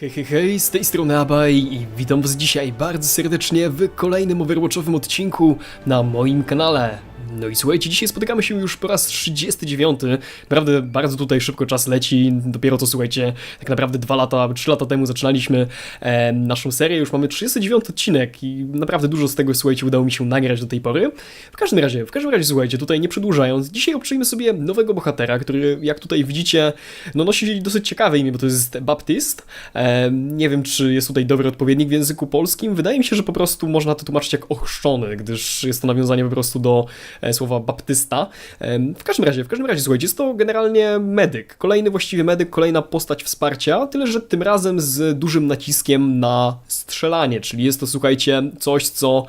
Hej, hej, hej, z tej strony Abaj i witam was dzisiaj bardzo serdecznie w kolejnym Overwatchowym odcinku na moim kanale. No i słuchajcie, dzisiaj spotykamy się już po raz 39. Naprawdę bardzo tutaj szybko czas leci. Dopiero to słuchajcie, tak naprawdę dwa lata, 3 lata temu zaczynaliśmy e, naszą serię. Już mamy 39 odcinek i naprawdę dużo z tego, słuchajcie, udało mi się nagrać do tej pory. W każdym razie, w każdym razie, słuchajcie, tutaj nie przedłużając, dzisiaj obczyjmy sobie nowego bohatera, który, jak tutaj widzicie, no nosi dosyć ciekawe imię, bo to jest Baptist. E, nie wiem, czy jest tutaj dobry odpowiednik w języku polskim. Wydaje mi się, że po prostu można to tłumaczyć jak ochrzczony, gdyż jest to nawiązanie po prostu do słowa baptysta. E, w każdym razie, w każdym razie, słuchajcie, jest to generalnie medyk. Kolejny właściwie medyk, kolejna postać wsparcia, tyle że tym razem z dużym naciskiem na strzelanie, czyli jest to, słuchajcie, coś, co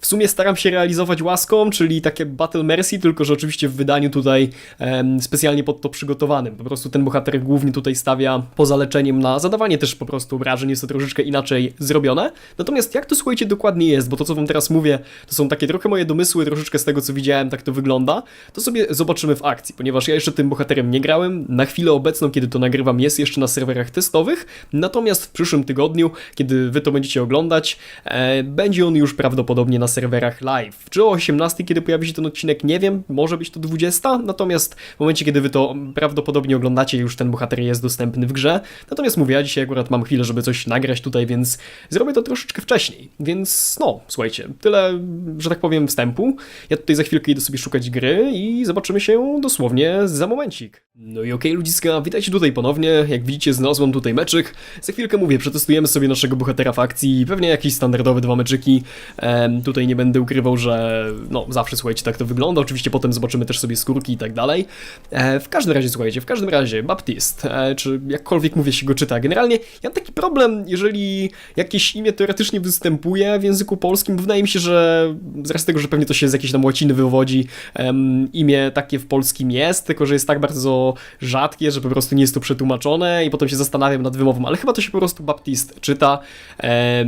w sumie staram się realizować łaską, czyli takie Battle Mercy, tylko że oczywiście w wydaniu tutaj em, specjalnie pod to przygotowanym. Po prostu ten bohater głównie tutaj stawia poza leczeniem na zadawanie też po prostu obrażeń, jest to troszeczkę inaczej zrobione. Natomiast jak to słuchajcie dokładnie jest, bo to co wam teraz mówię, to są takie trochę moje domysły, troszeczkę z tego co widziałem, tak to wygląda, to sobie zobaczymy w akcji, ponieważ ja jeszcze tym bohaterem nie grałem. Na chwilę obecną, kiedy to nagrywam, jest jeszcze na serwerach testowych, natomiast w przyszłym tygodniu, kiedy wy to będziecie oglądać, e, będzie on już prawdopodobnie na serwerach live. Czy o 18, kiedy pojawi się ten odcinek, nie wiem, może być to 20, natomiast w momencie, kiedy wy to prawdopodobnie oglądacie, już ten bohater jest dostępny w grze. Natomiast mówię, ja dzisiaj akurat mam chwilę, żeby coś nagrać tutaj, więc zrobię to troszeczkę wcześniej. Więc no, słuchajcie, tyle, że tak powiem, wstępu. Ja tutaj za chwilkę idę sobie szukać gry i zobaczymy się dosłownie za momencik. No i okej, ludziska, witajcie tutaj ponownie. Jak widzicie, znalazłem tutaj meczyk. Za chwilkę mówię, przetestujemy sobie naszego bohatera w akcji, pewnie jakieś standardowe dwa meczyki. Em, tutaj nie będę ukrywał, że no zawsze słuchajcie, tak to wygląda. Oczywiście potem zobaczymy też sobie skórki i tak dalej. E, w każdym razie, słuchajcie, w każdym razie, Baptist, e, czy jakkolwiek mówię się go czyta. Generalnie ja mam taki problem, jeżeli jakieś imię teoretycznie występuje w języku polskim, bo wydaje mi się, że z racji tego, że pewnie to się z jakiejś tam łaciny wywodzi, imię takie w polskim jest, tylko że jest tak bardzo rzadkie, że po prostu nie jest to przetłumaczone i potem się zastanawiam nad wymową, ale chyba to się po prostu Baptist czyta.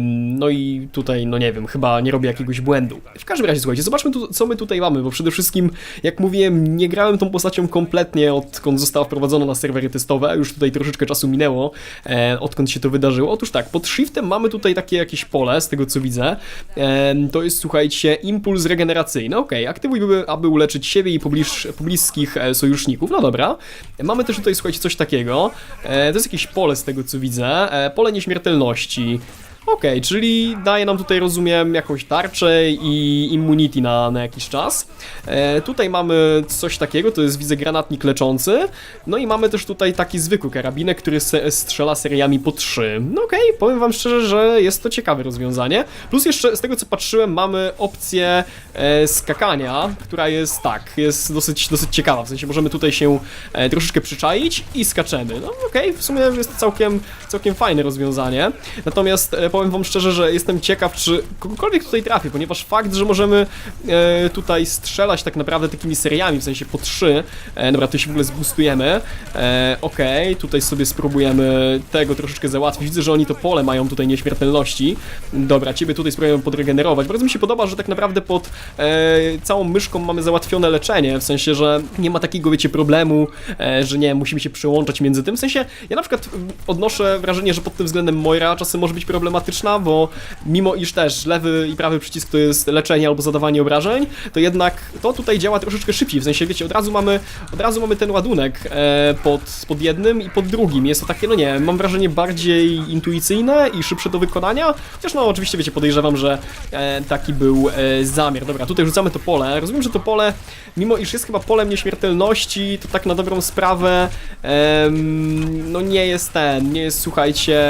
No i tutaj, no nie wiem, chyba nie robię jakiegoś błędu. W każdym razie, słuchajcie, zobaczmy tu, co my tutaj mamy, bo przede wszystkim, jak mówiłem, nie grałem tą postacią kompletnie odkąd została wprowadzona na serwery testowe, już tutaj troszeczkę czasu minęło, e, odkąd się to wydarzyło. Otóż tak, pod shiftem mamy tutaj takie jakieś pole, z tego co widzę. E, to jest, słuchajcie, impuls regeneracyjny. Okej, aktywuj, by, aby uleczyć siebie i pobliż, pobliskich e, sojuszników. No dobra. Mamy też tutaj, słuchajcie, coś takiego. E, to jest jakieś pole, z tego co widzę. E, pole nieśmiertelności. Okej, czyli daje nam tutaj, rozumiem, jakąś tarczę i immunity na, na jakiś czas. E, tutaj mamy coś takiego, to jest widzę granatnik leczący. No i mamy też tutaj taki zwykły karabinek, który se, strzela seriami po trzy. No okej, powiem wam szczerze, że jest to ciekawe rozwiązanie. Plus jeszcze z tego co patrzyłem, mamy opcję e, skakania, która jest tak, jest dosyć, dosyć ciekawa. W sensie możemy tutaj się e, troszeczkę przyczaić i skaczemy. No okej, w sumie jest to całkiem, całkiem fajne rozwiązanie. Natomiast powiem wam szczerze, że jestem ciekaw, czy kogokolwiek tutaj trafię, ponieważ fakt, że możemy e, tutaj strzelać tak naprawdę takimi seriami, w sensie po trzy. E, dobra, to się w ogóle zbustujemy. E, Okej, tutaj sobie spróbujemy tego troszeczkę załatwić. Widzę, że oni to pole mają tutaj nieśmiertelności. Dobra, ciebie tutaj spróbujemy podregenerować. Bardzo mi się podoba, że tak naprawdę pod e, całą myszką mamy załatwione leczenie, w sensie, że nie ma takiego, wiecie, problemu, e, że nie, musimy się przełączać między tym. W sensie, ja na przykład odnoszę wrażenie, że pod tym względem Moira czasem może być problematyczna, bo mimo iż też lewy i prawy przycisk to jest leczenie albo zadawanie obrażeń, to jednak to tutaj działa troszeczkę szybciej, w sensie, wiecie, od razu mamy, od razu mamy ten ładunek e, pod, pod jednym i pod drugim. Jest to takie, no nie, mam wrażenie bardziej intuicyjne i szybsze do wykonania, chociaż no oczywiście, wiecie, podejrzewam, że e, taki był e, zamiar. Dobra, tutaj rzucamy to pole. Rozumiem, że to pole, mimo iż jest chyba polem nieśmiertelności, to tak na dobrą sprawę, em, no nie jest ten, nie jest, słuchajcie,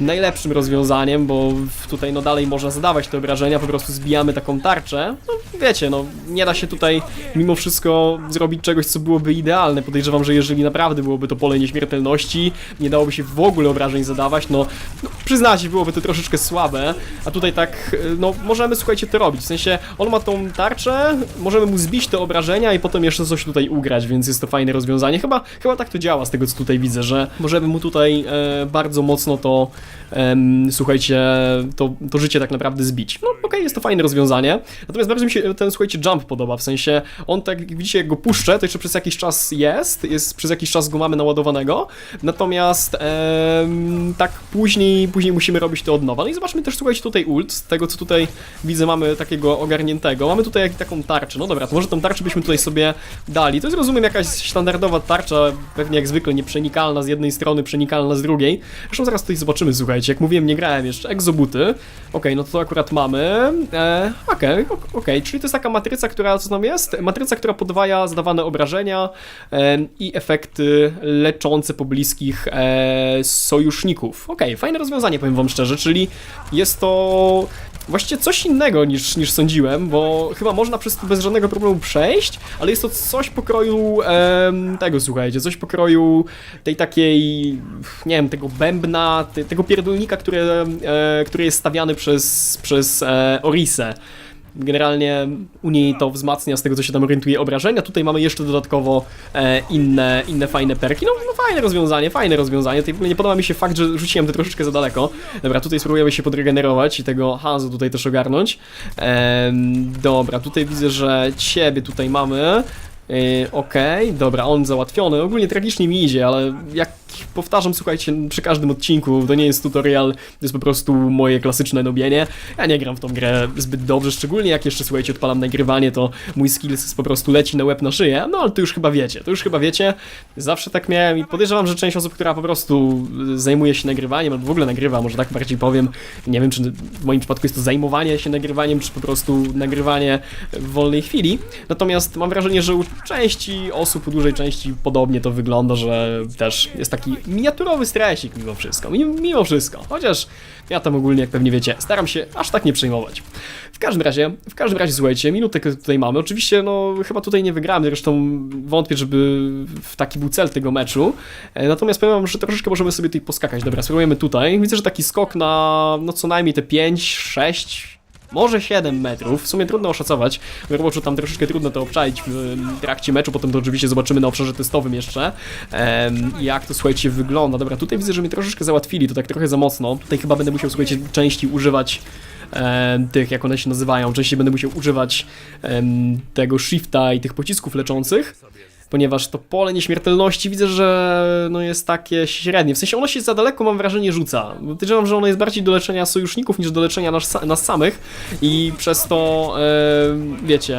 najlepszym rozwiązaniem, bo w- tutaj no dalej można zadawać te obrażenia, po prostu zbijamy taką tarczę. No wiecie, no nie da się tutaj mimo wszystko zrobić czegoś, co byłoby idealne. Podejrzewam, że jeżeli naprawdę byłoby to pole nieśmiertelności, nie dałoby się w ogóle obrażeń zadawać, no, no przyznacie, byłoby to troszeczkę słabe, a tutaj tak, y, no możemy, słuchajcie, to robić. W sensie, on ma tą tarczę, możemy mu zbić te obrażenia i potem jeszcze coś tutaj ugrać, więc jest to fajne rozwiązanie. Chyba, chyba tak to działa z tego, co tutaj widzę, że możemy mu tutaj e, bardzo mocno to, em, słuchajcie, to, to życie tak naprawdę zbić. No okej, jest to fajne rozwiązanie, natomiast bardzo mi się ten, słuchajcie, jump podoba, w sensie on tak, jak widzicie, jak go puszczę, to jeszcze przez jakiś czas jest, jest przez jakiś czas go mamy naładowanego, natomiast em, tak później, później musimy robić to od nowa. No i zobaczmy też, słuchajcie, tutaj ult, z tego co tutaj widzę mamy takiego ogarniętego, mamy tutaj taką tarczę, no dobra, to może tą tarczę byśmy tutaj sobie dali, to jest rozumiem jakaś standardowa tarcza, pewnie jak zwykle nieprzenikalna z jednej strony, przenikalna z drugiej, zresztą zaraz tutaj zobaczymy, słuchajcie, jak mówiłem, nie grałem jeszcze, egzobuty, okej, no to akurat mamy, e, okej, ok- okej, czyli to jest taka matryca, która, co tam jest? Matryca, która podwaja zadawane obrażenia e, i efekty leczące pobliskich e, sojuszników. Okej, fajne rozwiązanie, powiem wam szczerze, czyli jest to właściwie coś innego niż, niż sądziłem, bo chyba można przez to bez żadnego problemu przejść, ale jest to coś pokroju em, tego, słuchajcie, coś pokroju tej takiej, nie wiem, tego bębna, te, tego pierdolnika, który, e, który jest stawiany przez, przez e, Orisę. Generalnie u niej to wzmacnia z tego, co się tam orientuje obrażenia. Tutaj mamy jeszcze dodatkowo e, inne, inne fajne perki. No, no fajne rozwiązanie, fajne rozwiązanie. Tutaj w ogóle nie podoba mi się fakt, że rzuciłem to troszeczkę za daleko. Dobra, tutaj spróbujemy się podregenerować i tego Hanzu tutaj też ogarnąć. Dobra, tutaj widzę, że ciebie tutaj mamy. Yy, Okej, dobra, on załatwiony. Ogólnie tragicznie mi idzie, ale jak powtarzam, słuchajcie, przy każdym odcinku, to nie jest tutorial, to jest po prostu moje klasyczne nobienie. Ja nie gram w tą grę zbyt dobrze, szczególnie jak jeszcze, słuchajcie, odpalam nagrywanie, to mój skills po prostu leci na łeb na szyję, no ale to już chyba wiecie, to już chyba wiecie. Zawsze tak miałem i podejrzewam, że część osób, która po prostu zajmuje się nagrywaniem, albo w ogóle nagrywa, może tak bardziej powiem, nie wiem, czy w moim przypadku jest to zajmowanie się nagrywaniem, czy po prostu nagrywanie w wolnej chwili. Natomiast mam wrażenie, że u części osób, u dużej części podobnie to wygląda, że też jest taki miniaturowy stresik mimo wszystko, mimo, wszystko. Chociaż ja tam ogólnie, jak pewnie wiecie, staram się aż tak nie przejmować. W każdym razie, w każdym razie, słuchajcie, minutek tutaj mamy. Oczywiście, no, chyba tutaj nie wygramy, zresztą wątpię, żeby w taki był cel tego meczu. E, Natomiast powiem wam, że troszeczkę możemy sobie tutaj poskakać. Dobra, spróbujemy tutaj. Widzę, że taki skok na, no, co najmniej te 5, 6, może 7 metrów, w sumie trudno oszacować, Overwatchu tam troszeczkę trudno to obczaić w trakcie meczu, potem to oczywiście zobaczymy na obszarze testowym jeszcze, em, jak to, słuchajcie, wygląda. Dobra, tutaj widzę, że mnie troszeczkę załatwili, to tak trochę za mocno, tutaj chyba będę musiał, słuchajcie, częściej używać tych, jak one się nazywają, częściej będę musiał używać tego shifta i tych pocisków leczących, ponieważ to pole nieśmiertelności widzę, że no jest takie średnie. W sensie ono się za daleko, mam wrażenie, rzuca. Podejrzewam, że ono jest bardziej do leczenia sojuszników niż do leczenia nas, nas samych i przez to, e, wiecie,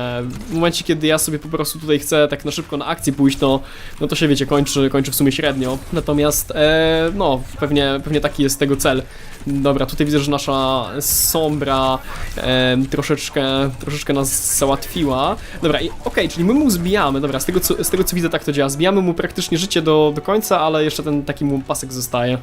w momencie, kiedy ja sobie po prostu tutaj chcę tak na szybko na akcję pójść, to, no to się, wiecie, kończy, kończy w sumie średnio. Natomiast, e, no, pewnie, pewnie taki jest tego cel. Dobra, tutaj widzę, że nasza sombra e, troszeczkę, troszeczkę nas załatwiła. Dobra, okej, czyli my mu zbijamy, dobra, z tego, co, z tego co widzę tak to działa, zbijamy mu praktycznie życie do, do końca, ale jeszcze ten taki mu pasek zostaje.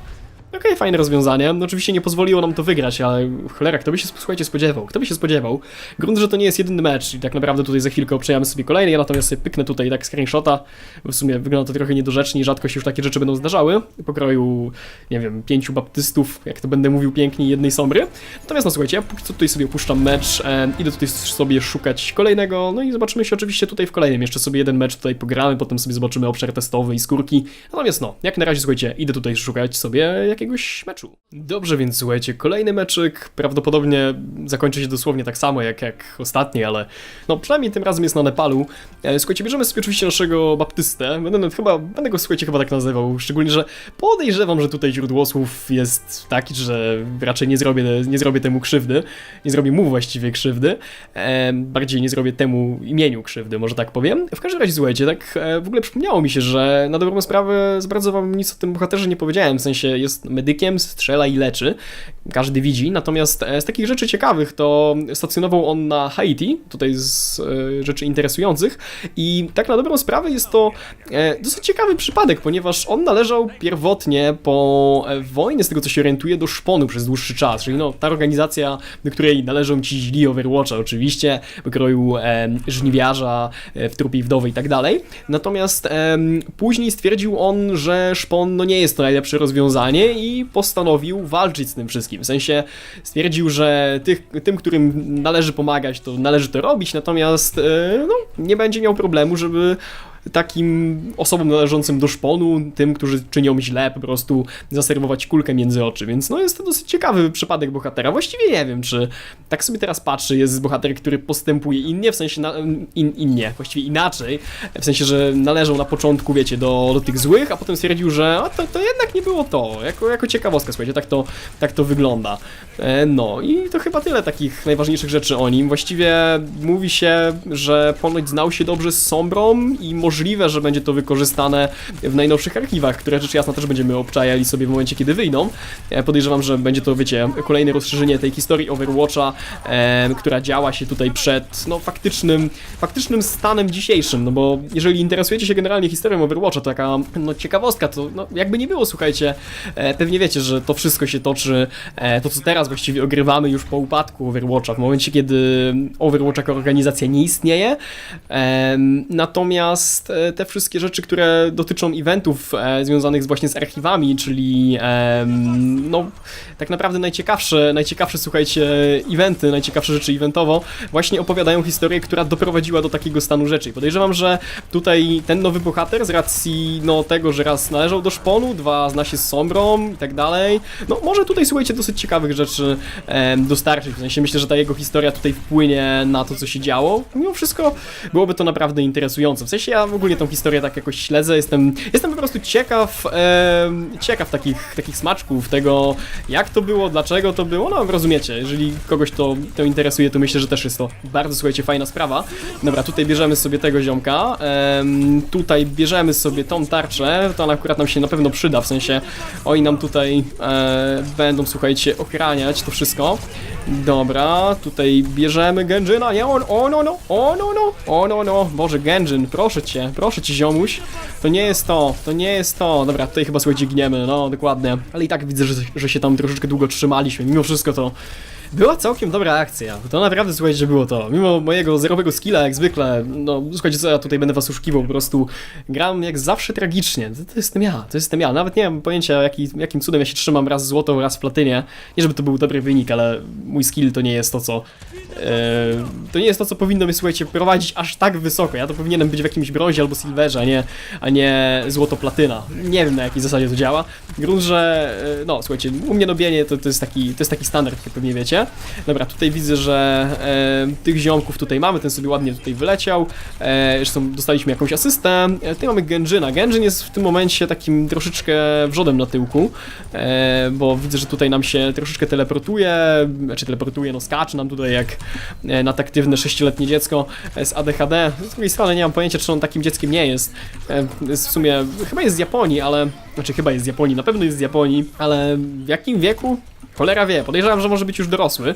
Okej, fajne rozwiązanie. No, oczywiście nie pozwoliło nam to wygrać, ale cholera, kto by się, słuchajcie, spodziewał? Kto by się spodziewał? Grunt, że to nie jest jedyny mecz i tak naprawdę tutaj za chwilkę obczajamy sobie kolejny, ja natomiast sobie pyknę tutaj tak screenshota, w sumie wygląda to trochę niedorzecznie i rzadko się już takie rzeczy będą zdarzały, pokroju, nie wiem, pięciu baptystów, jak to będę mówił pięknie, jednej sombry. Natomiast no słuchajcie, ja póki co tutaj sobie opuszczam mecz, e, idę tutaj sobie szukać kolejnego, no i zobaczymy się oczywiście tutaj w kolejnym, jeszcze sobie jeden mecz tutaj pogramy, potem sobie zobaczymy obszar testowy i skórki, natomiast no, jak na razie słuchajcie, idę tutaj szukać sobie jakiegoś meczu. Dobrze, więc słuchajcie, kolejny meczyk prawdopodobnie zakończy się dosłownie tak samo jak, jak ostatni, ale no przynajmniej tym razem jest na Nepalu. E, Słuchajcie, bierzemy sobie oczywiście naszego baptystę, będę chyba, będę go słuchajcie chyba tak nazywał, szczególnie, że podejrzewam, że tutaj źródło słów jest taki, że raczej nie zrobię, nie zrobię temu krzywdy, nie zrobię mu właściwie krzywdy, e, bardziej nie zrobię temu imieniu krzywdy, może tak powiem. W każdym razie, słuchajcie, tak e, w ogóle przypomniało mi się, że na dobrą sprawę za bardzo wam nic o tym bohaterze nie powiedziałem, w sensie jest medykiem, strzela i leczy, każdy widzi, natomiast e, z takich rzeczy ciekawych to stacjonował on na Haiti, tutaj z e, rzeczy interesujących. I tak na dobrą sprawę jest to e, dosyć ciekawy przypadek, ponieważ on należał pierwotnie po wojnie, z tego co się orientuje, do szponu przez dłuższy czas, czyli no ta organizacja, do której należą ci źli Overwatcha oczywiście, wykroju e, żniwiarza, w trupie wdowy i tak dalej, natomiast później stwierdził on, że szpon no nie jest to najlepsze rozwiązanie i postanowił walczyć z tym wszystkim, w sensie stwierdził, że tych, tym, którym należy pomagać, to należy to robić, natomiast e, no, nie będzie miał problemu, żeby takim osobom należącym do szponu, tym, którzy czynią źle, po prostu zaserwować kulkę między oczy, więc no jest to dosyć ciekawy przypadek bohatera. Właściwie nie wiem, czy tak sobie teraz patrzę, jest bohater, który postępuje innie, w sensie na, in, innie, właściwie inaczej, w sensie, że należał na początku, wiecie, do, do tych złych, a potem stwierdził, że a to, to jednak nie było to, jako, jako ciekawostka, słuchajcie, tak to, tak to wygląda. E, no i to chyba tyle takich najważniejszych rzeczy o nim. Właściwie mówi się, że ponoć znał się dobrze z Sombrą i możliwe, że będzie to wykorzystane w najnowszych archiwach, które rzecz jasna też będziemy obczajali sobie w momencie, kiedy wyjdą. E, podejrzewam, że będzie to, wiecie, kolejne rozszerzenie tej historii Overwatcha, e, która działa się tutaj przed, no, faktycznym, faktycznym stanem dzisiejszym, no bo jeżeli interesujecie się generalnie historią Overwatcha, to taka, no, ciekawostka, to, no, jakby nie było, słuchajcie, e, pewnie wiecie, że to wszystko się toczy, e, to co teraz właściwie ogrywamy już po upadku Overwatcha, w momencie, kiedy Overwatch jako organizacja nie istnieje, Em, Natomiast e, te wszystkie rzeczy, które dotyczą eventów e, związanych właśnie z archiwami, czyli no tak naprawdę najciekawsze, najciekawsze słuchajcie eventy, najciekawsze rzeczy eventowo właśnie opowiadają historię, która doprowadziła do takiego stanu rzeczy. Podejrzewam, że tutaj ten nowy bohater z racji no tego, że raz należał do szponu, dwa zna się z Sombrą i tak dalej, no może tutaj słuchajcie dosyć ciekawych rzeczy dostarczyć. W sensie myślę, że ta jego historia tutaj wpłynie na to, co się działo. Mimo wszystko byłoby to naprawdę interesujące. W sensie ja w ogóle tą historię tak jakoś śledzę, jestem, jestem po prostu ciekaw, em, ciekaw takich, takich smaczków, tego jak to było, dlaczego to było, no rozumiecie, jeżeli kogoś to, to interesuje, to myślę, że też jest to bardzo, słuchajcie, fajna sprawa. Dobra, tutaj bierzemy sobie tego ziomka, em, tutaj bierzemy sobie tą tarczę, to ona akurat nam się na pewno przyda, w sensie oni nam tutaj e, będą, słuchajcie, ochraniać to wszystko. Dobra, tutaj bierzemy Genjina, nie on, o no no, o no no, o no no, Boże Genjin, proszę cię, proszę cię ziomuś, to nie jest to, to nie jest to, dobra, tutaj chyba słuchajcie gniemy, no dokładnie, ale i tak widzę, że, że się tam troszeczkę długo trzymaliśmy, mimo wszystko to była całkiem dobra akcja. To naprawdę słuchajcie, że było to. Mimo mojego zerowego skilla, jak zwykle, no słuchajcie, co ja tutaj będę was oszukiwał, po prostu gram jak zawsze tragicznie. To, to jestem ja, to jestem ja. Nawet nie mam pojęcia, jaki, jakim cudem ja się trzymam raz w złoto, raz w platynie. Nie, żeby to był dobry wynik, ale mój skill to nie jest to, co. e, to nie jest to, co powinno mnie, słuchajcie, prowadzić aż tak wysoko. Ja to powinienem być w jakimś brązie albo silverze, a nie, a nie złoto-platyna. Nie wiem, na jakiej zasadzie to działa. Grunt, że, e, no słuchajcie, u mnie nobienie to, to, jest taki, to jest taki standard, jak pewnie wiecie. Dobra, tutaj widzę, że e, tych ziomków tutaj mamy, ten sobie ładnie tutaj wyleciał. E, zresztą dostaliśmy jakąś asystę. E, tutaj mamy Genjina. Genjin jest w tym momencie takim troszeczkę wrzodem na tyłku, e, bo widzę, że tutaj nam się troszeczkę teleportuje, znaczy teleportuje, no skacze nam tutaj jak e, nataktywne sześcioletnie dziecko e, z ADHD. Z drugiej strony nie mam pojęcia, czy on takim dzieckiem nie jest. E, jest w sumie, chyba jest z Japonii, ale, znaczy chyba jest z Japonii, na pewno jest z Japonii, ale w jakim wieku? Cholera wie, podejrzewam, że może być już dorosły.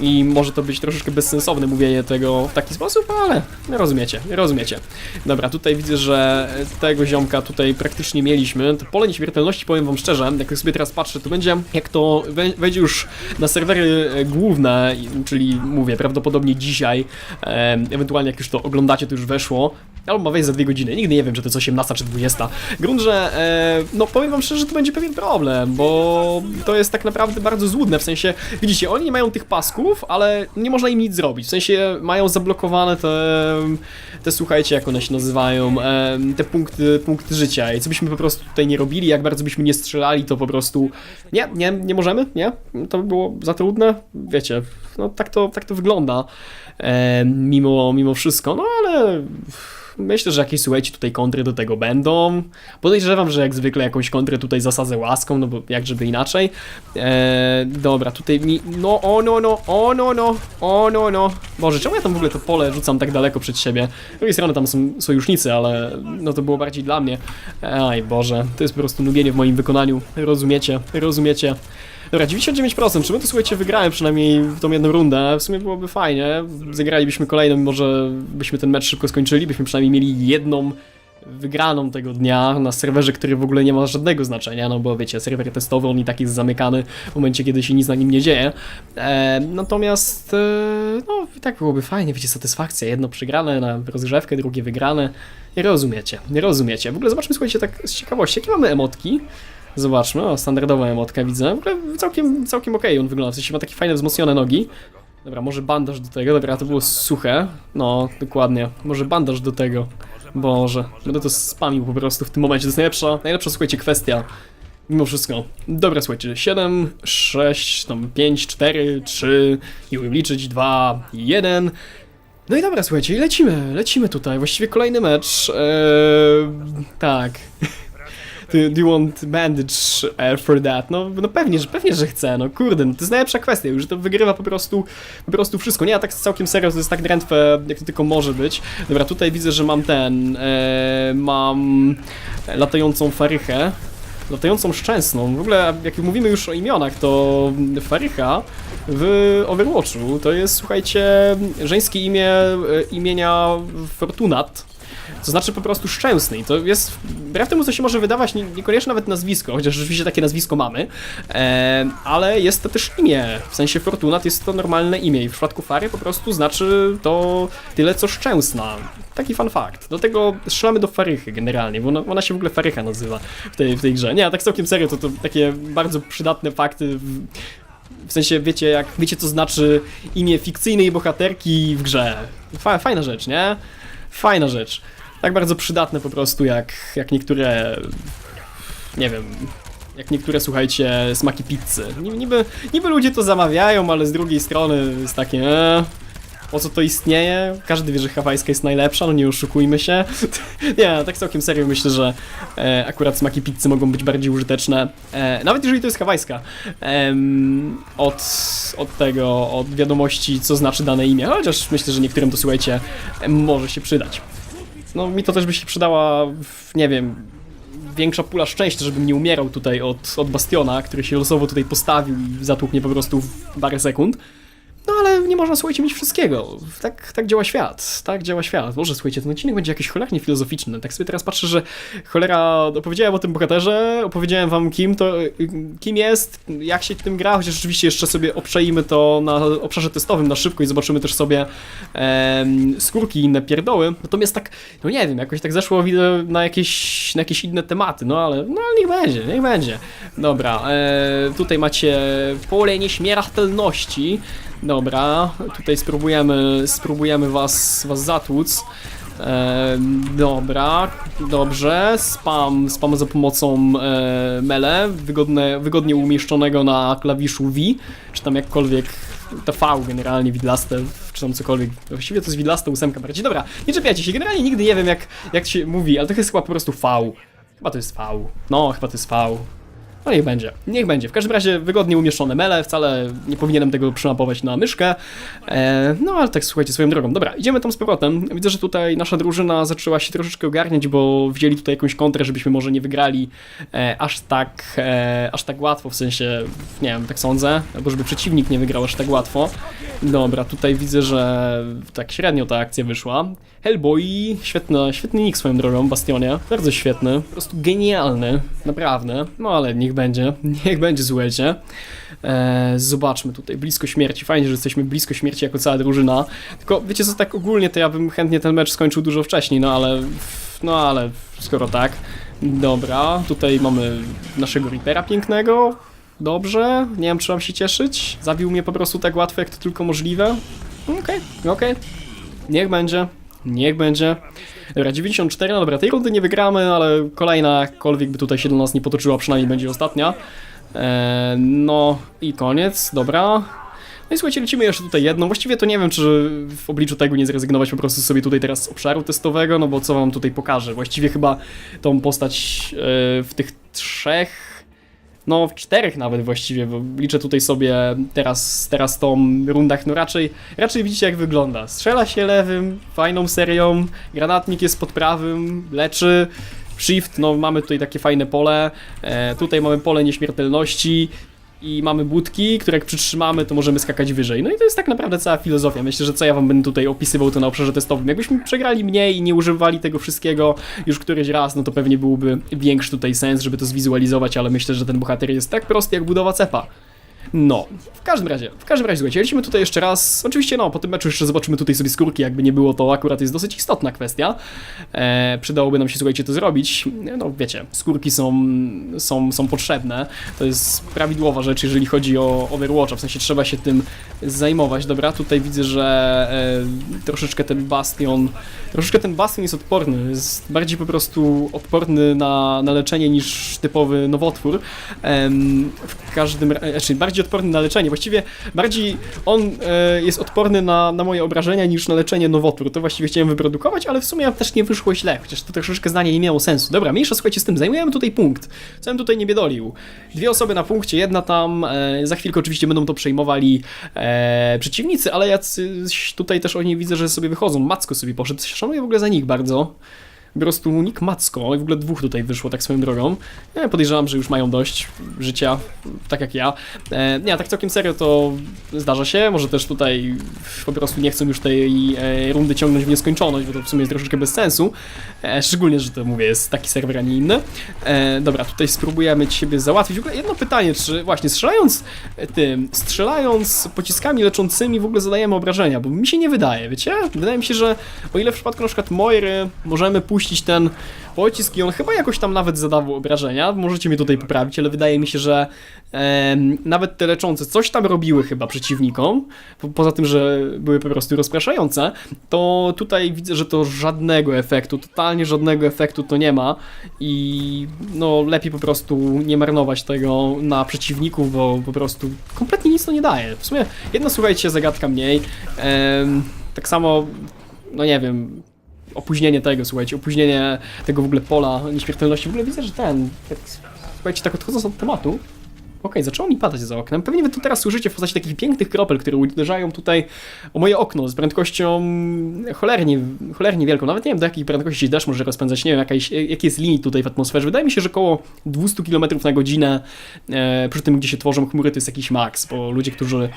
I może to być troszeczkę bezsensowne mówienie tego w taki sposób, ale rozumiecie, rozumiecie. Dobra, tutaj widzę, że tego ziomka tutaj praktycznie mieliśmy. To pole nieśmiertelności, powiem wam szczerze, jak sobie teraz patrzę, to będzie, jak to we- wejdzie już na serwery e, główne, czyli mówię, prawdopodobnie dzisiaj, e, ewentualnie jak już to oglądacie, to już weszło, albo ma za dwie godziny, nigdy nie wiem, czy to jest 18 czy 20. Grunt, że, e, no powiem wam szczerze, że to będzie pewien problem, bo to jest tak naprawdę bardzo złudne, w sensie, widzicie, oni nie mają tych pasków, ale nie można im nic zrobić, w sensie mają zablokowane te, te słuchajcie, jak one się nazywają, e, te punkty, punkty życia. I co byśmy po prostu tutaj nie robili, jak bardzo byśmy nie strzelali, to po prostu, nie, nie, nie możemy, nie, to by było za trudne, wiecie, no tak to, tak to wygląda, e, mimo, mimo wszystko, no ale... Myślę, że jakieś słuchajcie tutaj kontry do tego będą. Podejrzewam, że jak zwykle jakąś kontrę tutaj zasadzę łaską, no bo jak żeby inaczej. Eee, dobra, tutaj mi. No, o no, no, o no, no, o no, no. Boże, czemu ja tam w ogóle to pole rzucam tak daleko przed siebie? Z drugiej strony tam są sojusznicy, ale no to było bardziej dla mnie. Aj Boże, to jest po prostu nubienie w moim wykonaniu. Rozumiecie, rozumiecie. Dobra, 99%. Czy my to słuchajcie wygrałem przynajmniej w tą jedną rundę? W sumie byłoby fajnie. Zagralibyśmy kolejną, może byśmy ten mecz szybko skończyli, byśmy przynajmniej mieli jedną wygraną tego dnia na serwerze, który w ogóle nie ma żadnego znaczenia, no bo wiecie, serwer testowy, on i tak jest zamykany w momencie, kiedy się nic na nim nie dzieje. E, natomiast, e, no i tak byłoby fajnie, wiecie, satysfakcja. Jedno przegrane na rozgrzewkę, drugie wygrane. Rozumiecie, nie rozumiecie. W ogóle zobaczmy, słuchajcie, tak z ciekawości, jakie mamy emotki. Zobaczmy, o, standardowa emotka widzę. W ogóle całkiem, całkiem okej on wygląda, w sensie ma takie fajne wzmocnione nogi. Dobra, może bandaż do tego, dobra, to było suche. No, dokładnie. Może bandaż do tego. Boże, będę to spamił po prostu w tym momencie. To jest najlepsza, najlepsza słuchajcie, kwestia. Mimo wszystko. Dobra, słuchajcie, 7, 6, tam 5, 4, 3, nie umiem liczyć, 2, 1. No i dobra, słuchajcie, lecimy, lecimy tutaj. Właściwie kolejny mecz. Eee, tak. Do, you want bandage uh, for that? No, no pewnie, że pewnie, że chcę, no kurde, no to jest najlepsza kwestia, już to wygrywa po prostu, po prostu wszystko. Nie, a tak całkiem serio, to jest tak drętwe, jak to tylko może być. Dobra, tutaj widzę, że mam ten, e, mam latającą farychę, latającą szczęsną. W ogóle, jak mówimy już o imionach, to Farycha w Overwatchu to jest, słuchajcie, żeńskie imię e, imienia Fortunat. To znaczy po prostu szczęsny i to jest, wbrew temu co się może wydawać, nie- niekoniecznie nawet nazwisko, chociaż rzeczywiście takie nazwisko mamy, e, ale jest to też imię, w sensie Fortunat jest to normalne imię i w przypadku Fary po prostu znaczy to tyle co szczęsna. Taki fun fact. Dlatego strzelamy do Farychy generalnie, bo ona, ona się w ogóle Farycha nazywa w tej, w tej grze. Nie, a tak całkiem serio, to, to takie bardzo przydatne fakty w, w sensie wiecie, jak wiecie, co znaczy imię fikcyjnej bohaterki w grze. Fa, fajna rzecz, nie? Fajna rzecz. Tak bardzo przydatne po prostu, jak, jak niektóre. Nie wiem. Jak niektóre, słuchajcie, smaki pizzy. Niby, niby, niby ludzie to zamawiają, ale z drugiej strony jest takie. E, po co to istnieje? Każdy wie, że hawajska jest najlepsza, no nie oszukujmy się. nie, tak całkiem serio myślę, że e, akurat smaki pizzy mogą być bardziej użyteczne. E, nawet jeżeli to jest hawajska. Em, od, od tego, od wiadomości, co znaczy dane imię. Chociaż myślę, że niektórym to słuchajcie, może się przydać. No mi to też by się przydała, nie wiem, większa pula szczęścia, żebym nie umierał tutaj od, od Bastiona, który się losowo tutaj postawił i zatłukł mnie po prostu w parę sekund. No ale nie można, słuchajcie, mieć wszystkiego. Tak, tak działa świat. Tak działa świat. Może, słuchajcie, ten odcinek będzie jakiś cholernie filozoficzny. Tak sobie teraz patrzę, że cholera, opowiedziałem o tym bohaterze, opowiedziałem wam kim to, kim jest, jak się tym gra, chociaż oczywiście jeszcze sobie obczajmy to na obszarze testowym na szybko i zobaczymy też sobie skórki i inne pierdoły. Natomiast tak, no nie wiem, jakoś tak zeszło widzę na jakieś, na jakieś inne tematy, no ale, no niech będzie, niech będzie. Dobra, e, tutaj macie pole nieśmiertelności. Dobra, tutaj spróbujemy, spróbujemy was, was zatłuc. E, dobra, dobrze. Spam, spam za pomocą e, mele, wygodne, wygodnie umieszczonego na klawiszu V, czy tam jakkolwiek to V generalnie widlaste, czy tam cokolwiek. Właściwie to jest widlaste ósemka bardziej. Dobra, nie czepiajcie się, generalnie nigdy nie wiem jak, jak się mówi, ale to jest chyba po prostu V. Chyba to jest V. No, chyba to jest V. No niech będzie, niech będzie. W każdym razie wygodnie umieszczone mele, wcale nie powinienem tego przymapować na myszkę. E, no ale tak słuchajcie, swoją drogą. Dobra, idziemy tam z powrotem. Widzę, że tutaj nasza drużyna zaczęła się troszeczkę ogarniać, bo wzięli tutaj jakąś kontrę, żebyśmy może nie wygrali e, aż tak e, aż tak łatwo, w sensie, nie wiem, tak sądzę, albo żeby przeciwnik nie wygrał aż tak łatwo. Dobra, tutaj widzę, że tak średnio ta akcja wyszła. Hellboy, świetny, świetny nick swoją drogą, Bastionie, bardzo świetny, po prostu genialny, naprawdę, no ale niech będzie, niech będzie, słuchajcie. E, zobaczmy tutaj, blisko śmierci, fajnie, że jesteśmy blisko śmierci jako cała drużyna, tylko wiecie co, tak ogólnie to ja bym chętnie ten mecz skończył dużo wcześniej, no ale, no ale skoro tak, dobra, tutaj mamy naszego Reapera pięknego, Dobrze, nie wiem czy mam się cieszyć. Zabił mnie po prostu tak łatwo jak to tylko możliwe. Okej, okej. Niech będzie. Niech będzie. Dobra, 94, no dobra, tej rundy nie wygramy, ale kolejna, jakkolwiek by tutaj się do nas nie potoczyła, przynajmniej będzie ostatnia. Eee, no i koniec, dobra. No i słuchajcie, lecimy jeszcze tutaj jedną. Właściwie to nie wiem, czy w obliczu tego nie zrezygnować po prostu sobie tutaj teraz z obszaru testowego, no bo co wam tutaj pokażę. Właściwie chyba tą postać e, w tych trzech no w czterech nawet właściwie, bo liczę tutaj sobie teraz, teraz tą rundach, no raczej, raczej widzicie jak wygląda. Strzela się lewym, fajną serią, granatnik jest pod prawym, leczy, shift, no mamy tutaj takie fajne pole, e, tutaj mamy pole nieśmiertelności, i mamy budki, które jak przytrzymamy, to możemy skakać wyżej. No i to jest tak naprawdę cała filozofia. Myślę, że co ja wam będę tutaj opisywał to na obszarze testowym. Jakbyśmy przegrali mniej i nie używali tego wszystkiego już któryś raz, no to pewnie byłby większy tutaj sens, żeby to zwizualizować, ale myślę, że ten bohater jest tak prosty jak budowa cepa. No, w każdym razie, w każdym razie, słuchajcie, lecimy tutaj jeszcze raz. Oczywiście, no, po tym meczu jeszcze zobaczymy tutaj sobie skórki, jakby nie było, to akurat jest dosyć istotna kwestia. E, przydałoby nam się, słuchajcie, to zrobić. No, wiecie, skórki są, są, są potrzebne. To jest prawidłowa rzecz, jeżeli chodzi o Overwatcha, w sensie trzeba się tym zajmować. Dobra, tutaj widzę, że e, troszeczkę ten bastion, troszeczkę ten bastion jest odporny, jest bardziej po prostu odporny na, na leczenie niż typowy nowotwór. Em, w każdym razie, znaczy bardziej odporny na leczenie, właściwie bardziej on e, jest odporny na, na moje obrażenia niż na leczenie nowotwór. To właściwie chciałem wyprodukować, ale w sumie też nie wyszło źle, chociaż to troszeczkę zdanie nie miało sensu. Dobra, mniejsza słuchajcie z tym, zajmujemy tutaj punkt. Co bym tutaj nie biedolił? Dwie osoby na punkcie, jedna tam, e, za chwilkę oczywiście będą to przejmowali e, przeciwnicy, ale jacyś tutaj też oni widzę, że sobie wychodzą. Macko sobie poszedł, szanuję w ogóle za nich bardzo. Po prostu Nick Macko, i w ogóle dwóch tutaj wyszło tak swoją drogą. Ja podejrzewam, że już mają dość życia, tak jak ja. E, nie, tak całkiem serio to zdarza się, może też tutaj po prostu nie chcą już tej e, rundy ciągnąć w nieskończoność, bo to w sumie jest troszeczkę bez sensu. E, szczególnie, że to mówię, jest taki serwer, a nie inny. E, dobra, tutaj spróbujemy ciebie załatwić. W ogóle jedno pytanie, czy właśnie strzelając tym, strzelając pociskami leczącymi w ogóle zadajemy obrażenia, bo mi się nie wydaje, wiecie? Wydaje mi się, że o ile w przypadku na przykład Moiry możemy puścić ten pocisk i on chyba jakoś tam nawet zadawał obrażenia, możecie mnie tutaj poprawić, ale wydaje mi się, że em, nawet te leczące coś tam robiły chyba przeciwnikom, po, poza tym, że były po prostu rozpraszające, to tutaj widzę, że to żadnego efektu, totalnie żadnego efektu to nie ma i no lepiej po prostu nie marnować tego na przeciwników, bo po prostu kompletnie nic to nie daje. W sumie jedna, słuchajcie, zagadka mniej, em, tak samo, no nie wiem, opóźnienie tego, słuchajcie, opóźnienie tego w ogóle pola nieśmiertelności. W ogóle widzę, że ten, słuchajcie, tak odchodząc od tematu, okej, zaczęło mi padać za oknem. Pewnie wy to teraz słyszycie w postaci takich pięknych kropel, które uderzają tutaj o moje okno z prędkością cholernie, cholernie wielką. Nawet nie wiem, do jakiej prędkości deszcz może rozpędzać, nie wiem, jakaś, jaki jest limit tutaj w atmosferze. Wydaje mi się, że około 200 km na godzinę e, przy tym, gdzie się tworzą chmury, to jest jakiś maks, bo ludzie, którzy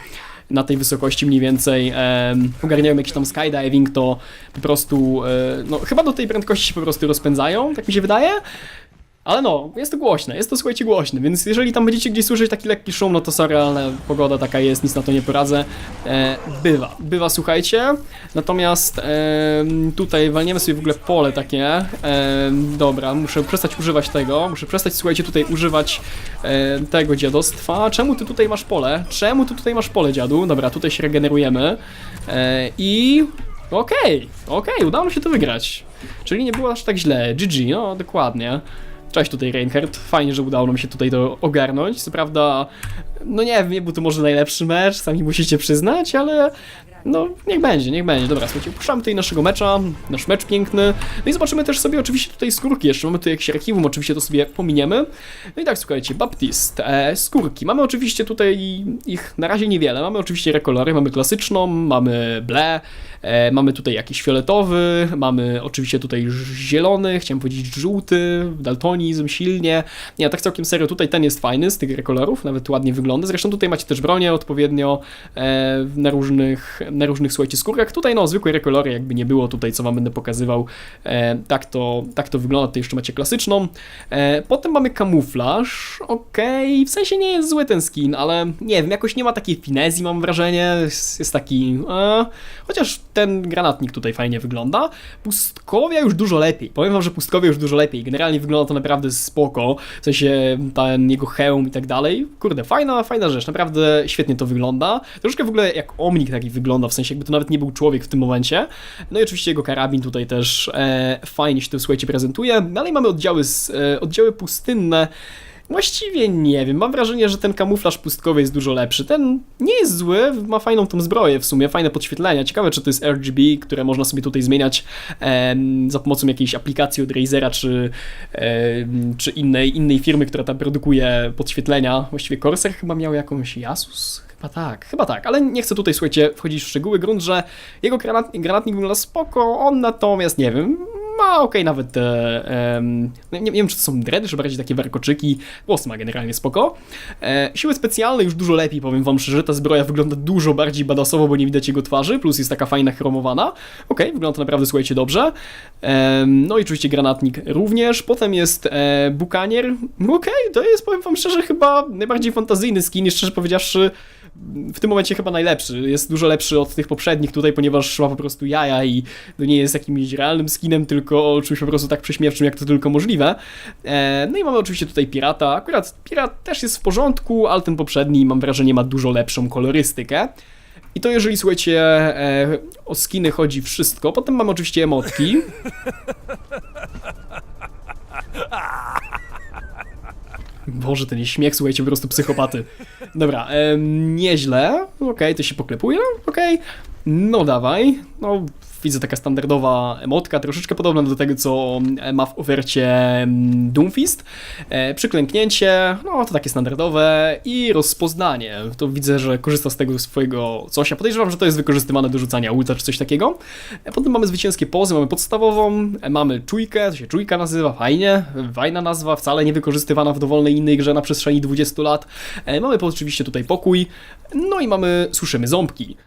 na tej wysokości mniej więcej e, ogarniają jakiś tam skydiving, to po prostu, e, no chyba do tej prędkości się po prostu rozpędzają, tak mi się wydaje. Ale no, jest to głośne, jest to słuchajcie głośne, więc jeżeli tam będziecie gdzieś słyszeć taki lekki szum, no to sorry, ale pogoda taka jest, nic na to nie poradzę. E, bywa, bywa słuchajcie, natomiast e, tutaj walniemy sobie w ogóle pole takie. E, dobra, muszę przestać używać tego, muszę przestać słuchajcie tutaj używać e, tego dziadostwa. Czemu ty tutaj masz pole? Czemu ty tutaj masz pole dziadu? Dobra, tutaj się regenerujemy e, i Okej, okej, udało nam się to wygrać. Czyli nie było aż tak źle. GG, no dokładnie. Cześć tutaj Reinhardt, fajnie, że udało nam się tutaj to ogarnąć. Co prawda, no nie wiem, nie był to może najlepszy mecz, sami musicie przyznać, ale no niech będzie, niech będzie. Dobra, słuchajcie, puszczamy tutaj naszego mecza, nasz mecz piękny. No i zobaczymy też sobie oczywiście tutaj skórki jeszcze. Mamy tu jakieś archiwum, oczywiście to sobie pominiemy. No i tak, słuchajcie, Baptist, e, skórki. Mamy oczywiście tutaj ich na razie niewiele. Mamy oczywiście rekolory, mamy klasyczną, mamy ble, e, mamy tutaj jakiś fioletowy, mamy oczywiście tutaj zielony, chciałem powiedzieć żółty, daltonizm silnie. Nie, tak całkiem serio, tutaj ten jest fajny z tych rekolorów, nawet ładnie wygląda. Zresztą tutaj macie też bronię odpowiednio e, na różnych, na różnych, słuchajcie, skórkach. Tutaj no, zwykłe rekolory jakby nie było tutaj, co wam będę pokazywał. E, tak, to, tak to wygląda, tutaj jeszcze macie klasyczną. Potem mamy kamuflaż, okej, w sensie nie jest zły ten skin, ale nie wiem, jakoś nie ma takiej finezji, mam wrażenie, jest, jest taki, e, chociaż ten granatnik tutaj fajnie wygląda. Pustkowia już dużo lepiej, powiem wam, że pustkowia już dużo lepiej, generalnie wygląda to naprawdę spoko, w sensie ten jego hełm i tak dalej, kurde, fajna, fajna rzecz, naprawdę świetnie to wygląda, troszkę w ogóle jak Omnik taki wygląda, w sensie jakby to nawet nie był człowiek w tym momencie, no i oczywiście jego karabin tutaj też e, fajnie się to, słuchajcie, prezentuje, dalej mamy oddziały, z, e, oddziały pustynne, Właściwie nie wiem, mam wrażenie, że ten kamuflaż pustkowy jest dużo lepszy. Ten nie jest zły, ma fajną tą zbroję w sumie, fajne podświetlenia. Ciekawe, czy to jest RGB, które można sobie tutaj zmieniać za pomocą jakiejś aplikacji od Razera, czy, czy innej, innej firmy, która tam produkuje podświetlenia. Właściwie Corsair chyba miał jakąś Asus? Chyba tak, chyba tak, ale nie chcę tutaj, słuchajcie, wchodzić w szczegóły. Grunt, że jego granat, granatnik wygląda spoko, on natomiast, nie wiem, ma okej nawet te, no nie, nie wiem czy to są dready, czy bardziej takie warkoczyki, włosy ma generalnie spoko. E, siły specjalne już dużo lepiej, powiem wam szczerze, ta zbroja wygląda dużo bardziej badasowo, bo nie widać jego twarzy, plus jest taka fajna chromowana. Okej, wygląda to naprawdę, słuchajcie, dobrze. Em, no i oczywiście granatnik również, potem jest e, bukanier, okej, to jest, powiem wam szczerze, chyba najbardziej fantazyjny skin, szczerze powiedziawszy, w tym momencie chyba najlepszy. Jest dużo lepszy od tych poprzednich tutaj, ponieważ ma po prostu jaja i to nie jest jakimś realnym skinem, tylko czymś po prostu tak prześmiewczym, jak to tylko możliwe. E, no i mamy oczywiście tutaj pirata. Akurat pirat też jest w porządku, ale ten poprzedni, mam wrażenie, ma dużo lepszą kolorystykę. I to jeżeli, słuchajcie, e, o skiny chodzi wszystko. Potem mamy oczywiście emotki. Boże, ten śmiech, słuchajcie, po prostu psychopaty. Dobra, em, nieźle. Okej, to się poklepuje. Okej. No dawaj. No, widzę taka standardowa emotka, troszeczkę podobna do tego, co ma w ofercie em, Doomfist. E, przyklęknięcie, no to takie standardowe. I rozpoznanie. To widzę, że korzysta z tego swojego coś. Ja podejrzewam, że to jest wykorzystywane do rzucania ulta czy coś takiego. E, potem mamy zwycięskie pozy, mamy podstawową, e, mamy czujkę, to się czujka nazywa, fajnie. Fajna nazwa, wcale nie wykorzystywana w dowolnej innej grze na przestrzeni 20 lat. Mamy oczywiście tutaj pokój. No i mamy, słyszymy ząbki.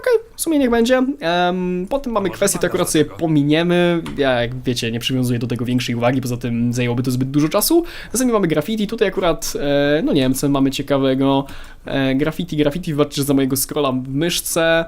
Okej, w sumie niech będzie. Em, potem mamy kwestię, to akurat sobie pominiemy. Ja, jak wiecie, nie przywiązuję do tego większej uwagi, poza tym zajęłoby to zbyt dużo czasu. Następnie mamy graffiti, tutaj akurat, e, no nie wiem, co mamy ciekawego. E, graffiti, graffiti, wybaczcie za mojego scrolla w myszce.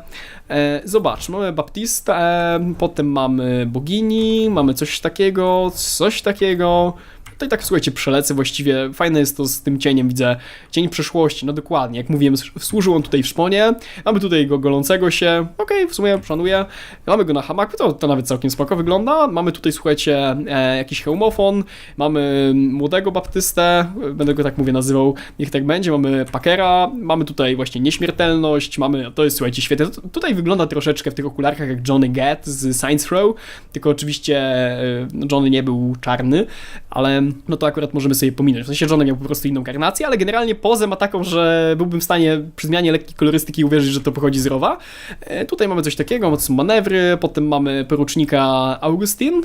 E, zobacz, mamy Baptistę, potem mamy bogini, mamy coś takiego, coś takiego. Tutaj tak, słuchajcie, przelecę właściwie. Fajne jest to z tym cieniem, widzę. Cień przeszłości, no dokładnie. Jak mówiłem, służył on tutaj w szponie. Mamy tutaj go golącego się. Okej, w sumie szanuję. Mamy go na hamaku, to, to nawet całkiem spoko wygląda. Mamy tutaj, słuchajcie, e, jakiś hełmofon. Mamy młodego baptystę, będę go tak mówię nazywał, niech tak będzie. Mamy Packera, mamy tutaj właśnie nieśmiertelność, mamy, to jest, słuchajcie, świetne. To- Tutaj wygląda troszeczkę w tych okularkach jak Johnny Gat z Science Row, tylko oczywiście e, no, Johnny nie był czarny, ale no to akurat możemy sobie pominąć. W sensie miał po prostu inną karnację, ale generalnie pozę ma taką, że byłbym w stanie przy zmianie lekkiej kolorystyki uwierzyć, że to pochodzi z Rowa. E, Tutaj mamy coś takiego, są manewry, potem mamy porucznika Augustin.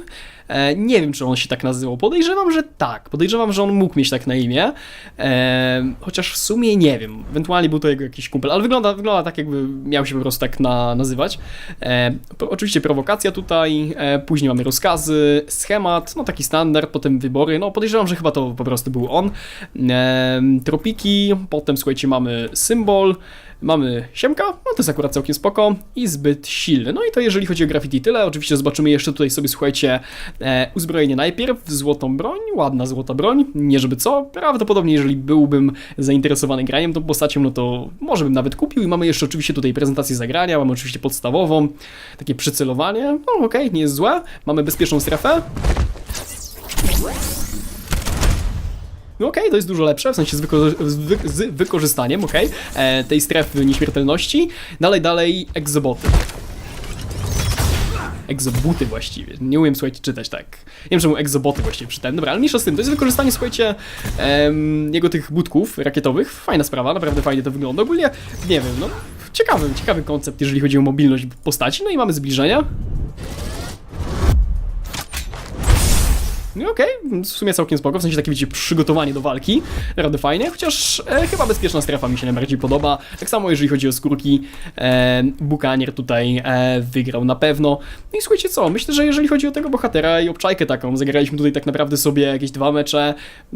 E, Nie wiem, czy on się tak nazywał. Podejrzewam, że tak. Podejrzewam, że on mógł mieć tak na imię. E, chociaż w sumie nie wiem. Ewentualnie był to jego jakiś kumpel, ale wygląda, wygląda tak, jakby miał się po prostu tak na, nazywać. E, oczywiście prowokacja tutaj, później mamy rozkazy, schemat, no taki standard, potem wybory. No podejrzewam, że chyba to po prostu był on. Tropiki, potem słuchajcie, mamy symbol. Mamy siemka, no to jest akurat całkiem spoko i zbyt silny. No i to jeżeli chodzi o graffiti tyle, oczywiście zobaczymy jeszcze tutaj sobie, słuchajcie, e, uzbrojenie najpierw, złotą broń, ładna złota broń, nie żeby co, prawdopodobnie jeżeli byłbym zainteresowany graniem tą postacią, no to może bym nawet kupił. I mamy jeszcze oczywiście tutaj prezentację zagrania, mamy oczywiście podstawową, takie przycelowanie, no okej, nie jest złe, mamy bezpieczną strefę, No okej, to jest dużo lepsze, w sensie z, wyko- z, wy- z wykorzystaniem, okej, e, tej strefy nieśmiertelności. Dalej, dalej, egzoboty. Egzobuty właściwie. Nie umiem, słuchajcie, czytać tak. Nie wiem, czemu egzoboty właściwie czytałem. Dobra, ale mniejsza z tym. To jest wykorzystanie, słuchajcie, em, jego tych budków rakietowych. Fajna sprawa, naprawdę fajnie to wygląda. Ogólnie, nie wiem, no, ciekawy, ciekawy koncept, jeżeli chodzi o mobilność postaci. No i mamy zbliżenia. No okej, w sumie całkiem spoko, w sensie takie widzicie przygotowanie do walki, naprawdę fajnie, chociaż e, chyba bezpieczna strefa mi się najbardziej podoba, tak samo jeżeli chodzi o skórki, e, Bukanier tutaj e, wygrał na pewno, no i słuchajcie co, myślę, że jeżeli chodzi o tego bohatera i obczajkę taką, zagraliśmy tutaj tak naprawdę sobie jakieś dwa mecze,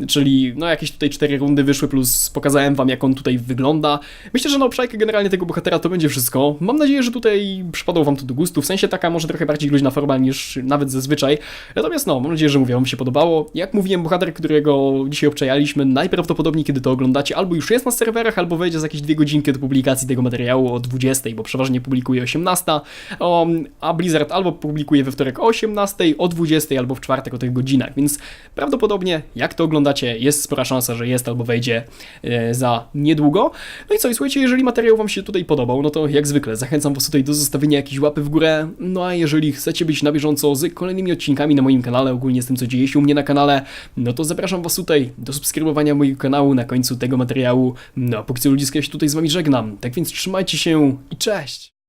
czyli no jakieś tutaj cztery rundy wyszły, plus pokazałem wam jak on tutaj wygląda, myślę, że na obczajkę generalnie tego bohatera to będzie wszystko, mam nadzieję, że tutaj przypadło wam to do gustu, w sensie taka może trochę bardziej luźna forma niż nawet zazwyczaj, natomiast no, mam nadzieję, że mówię, wam się podobało. Jak mówiłem, bohater, którego dzisiaj obczajaliśmy, najprawdopodobniej, kiedy to oglądacie, albo już jest na serwerach, albo wejdzie za jakieś dwie godzinki do publikacji tego materiału o 20, bo przeważnie publikuje 18, o, a Blizzard albo publikuje we wtorek o 18, o 20, albo w czwartek o tych godzinach, więc prawdopodobnie, jak to oglądacie, jest spora szansa, że jest albo wejdzie e, za niedługo. No i co, i słuchajcie, jeżeli materiał wam się tutaj podobał, no to jak zwykle zachęcam was tutaj do zostawienia jakiejś łapy w górę, no a jeżeli chcecie być na bieżąco z kolejnymi odcinkami na moim kanale, ogólnie z tym, co dzieje się u mnie na kanale, no to zapraszam was tutaj do subskrybowania mojego kanału na końcu tego materiału. No a póki co ludziska, ja się tutaj z wami żegnam. Tak więc trzymajcie się i cześć!